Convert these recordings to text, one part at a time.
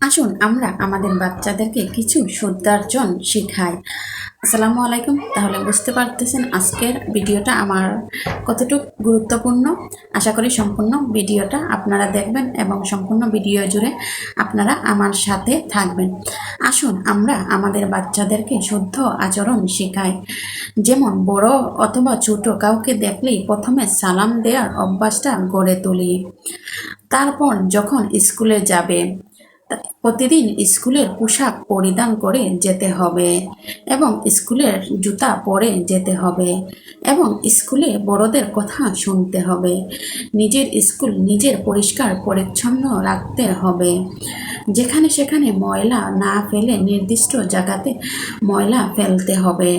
আসুন, আমরা আমাদের বাচ্চাদেরকে কিছু শুদ্ধার্জন শেখাই। আসসালামু আলাইকুম। তাহলে বুঝতে পারতেছেন আজকের ভিডিওটা আমার কতটুকু গুরুত্বপূর্ণ। আশা করি সম্পূর্ণ ভিডিওটা আপনারা দেখবেন এবং সম্পূর্ণ ভিডিও জুড়ে আপনারা আমার সাথে থাকবেন। আসুন, আমরা আমাদের বাচ্চাদেরকে শুদ্ধ আচরণ শেখাই। যেমন বড় অথবা ছোট কাউকে দেখলেই প্রথমে সালাম দেওয়ার অভ্যাসটা গড়ে তুলি। তারপর যখন স্কুলে যাবে প্রতিদিন স্কুলের পোশাক পরিধান করে যেতে হবে এবং স্কুলের জুতা পরে যেতে হবে এবং স্কুলে বড়দের কথা শুনতে হবে। নিজের স্কুল নিজের পরিষ্কার পরিচ্ছন্ন রাখতে হবে। যেখানে সেখানে ময়লা না ফেলে নির্দিষ্ট জায়গাতে ময়লা ফেলতে হবে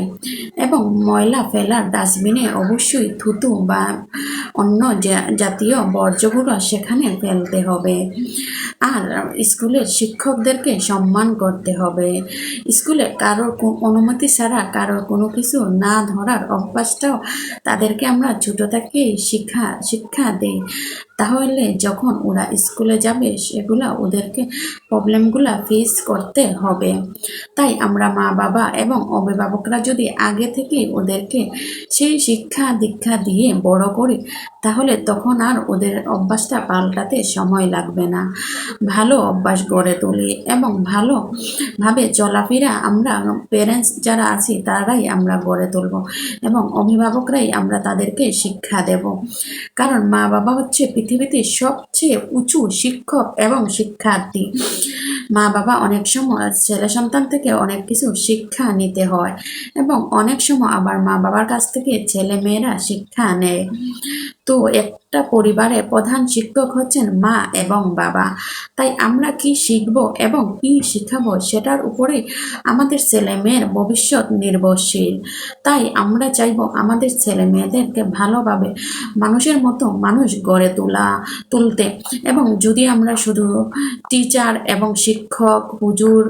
এবং ময়লা ফেলার ডাস্টবিনে অবশ্যই থুতু বা অন্য জাতীয় বর্জ্যগুলো সেখানে ফেলতে হবে। আর স্কুলের শিক্ষকদেরকে সম্মান করতে হবে। স্কুলে কারোর অনুমতি ছাড়া কারোর কোনো কিছু না ধরার অভ্যাসটাও তাদেরকে আমরা ছোটো থেকেই শিক্ষা শিক্ষা দেই। তাহলে যখন ওরা স্কুলে যাবে, সেগুলা ওদেরকে প্রবলেমগুলা ফেস করতে হবে। তাই আমরা মা, বাবা এবং অভিভাবকরা যদি আগে থেকে ওদেরকে সেই শিক্ষা দীক্ষা দিয়ে বড় করি, তাহলে তখন আর ওদের অভ্যাসটা পাল্টাতে সময় লাগবে না। ভালো অভ্যাস গড়ে তুলি এবং ভালোভাবে চলাফেরা আমরা পেরেন্টস যারা আছি, তারাই আমরা গড়ে তুলব এবং অভিভাবকরাই আমরা তাদেরকে শিক্ষা দেব। কারণ মা, বাবা হচ্ছে পৃথিবীতে সবচেয়ে উঁচু শিক্ষক এবং শিক্ষার্থী। মা বাবা অনেক সময় ছেলে সন্তান থেকে অনেক কিছু শিক্ষা নিতে হয় এবং অনেক সময় আবার মা বাবার কাছ থেকে ছেলে মেয়েরা শিক্ষা নেয়। তো একটা পরিবারে প্রধান শিক্ষক হচ্ছেন মা এবং বাবা। তাই আমরা কি শিখব এবং কি শিখাবো সেটার উপরে আমাদের ছেলে মেয়ের ভবিষ্যৎ নির্ভরশীল। তাই আমরা চাইব আমাদের ছেলে মেয়েদেরকে ভালোভাবে মানুষের মতো মানুষ গড়ে তোলা, তুলতে এবং যদি আমরা শুধু টিচার এবং শিক্ষক, হুজুর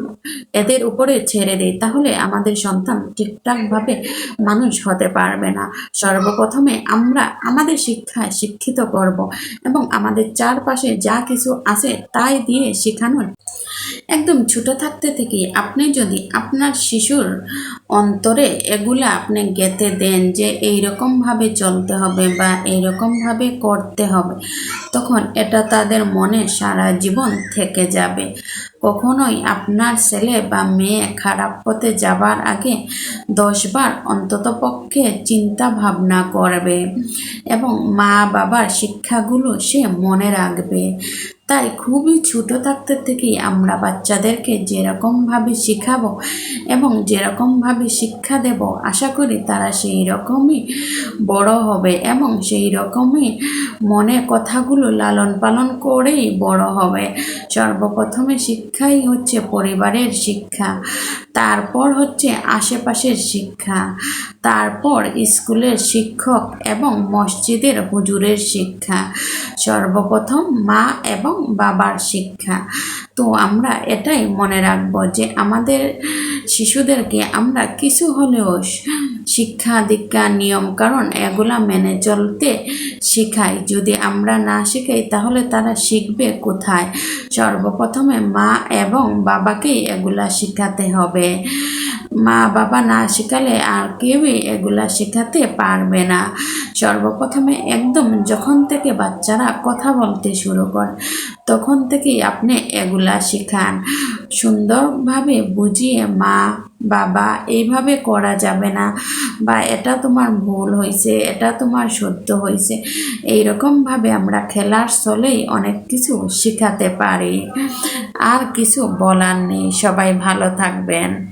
এদের উপরে ছেড়ে দিই, তাহলে আমাদের সন্তান ঠিকঠাকভাবে মানুষ হতে পারবে না। সর্বপ্রথমে আমরা আমাদের শিক্ষায় শিক্ষিত করব এবং আমাদের চারপাশে যা কিছু আছে তাই দিয়ে শেখানোর। একদম ছোট থাকতে থেকে আপনি যদি আপনার শিশুর অন্তরে এগুলা আপনি গেঁথে দেন যে এই ভাবে চলতে হবে বা এই ভাবে করতে হবে, তখন এটা তাদের মনে সারা জীবন থেকে যাবে। কখনোই আপনার ছেলে বা মেয়ে খারাপ পথে যাবার আগে দশবার অন্ততপক্ষে চিন্তা ভাবনা করবে এবং মা বাবার শিক্ষাগুলো সে মনে রাখবে। তাই খুবই ছোট থাকতে থেকেই আমরা বাচ্চাদেরকে যেরকমভাবে শেখাবো এবং যেরকমভাবে শিক্ষা দেব, আশা করি তারা সেই রকমই বড় হবে এবং সেই রকমই মনে কথাগুলো লালন পালন করেই বড় হবে। সর্বপ্রথমে শিক্ষাই হচ্ছে পরিবারের শিক্ষা, তারপর হচ্ছে আশেপাশের শিক্ষা, তারপর স্কুলের শিক্ষক এবং মসজিদের হুজুরের শিক্ষা। সর্বপ্রথম মা এবং বাবার শিক্ষা। তো আমরা এটাই মনে রাখব যে আমাদের শিশুদেরকে আমরা কিছু হলেও শিক্ষা, দীক্ষা, নিয়ম, কারণ এগুলা মেনে চলতে শেখাই। যদি আমরা না শেখাই, তাহলে তারা শিখবে কোথায়? সর্বপ্রথমে মা এবং বাবাকেই এগুলা শেখাতে হবে। মা, বাবা না শেখালে আর কেউই এগুলা শেখাতে পারবে না। সর্বপ্রথমে একদম যখন থেকে বাচ্চারা কথা বলতে শুরু করে তখন থেকেই আপনি এগুলা শিখান। সুন্দরভাবে বুঝিয়ে মা, বাবা এইভাবে করা যাবে না। বা এটা তোমার ভুল হয়েছে, এটা তোমার সত্য হয়েছে। এইরকমভাবে আমরা খেলার স্থলেই অনেক কিছু শেখাতে পারি। আর কিছু বলার নেই। সবাই ভালো থাকবেন।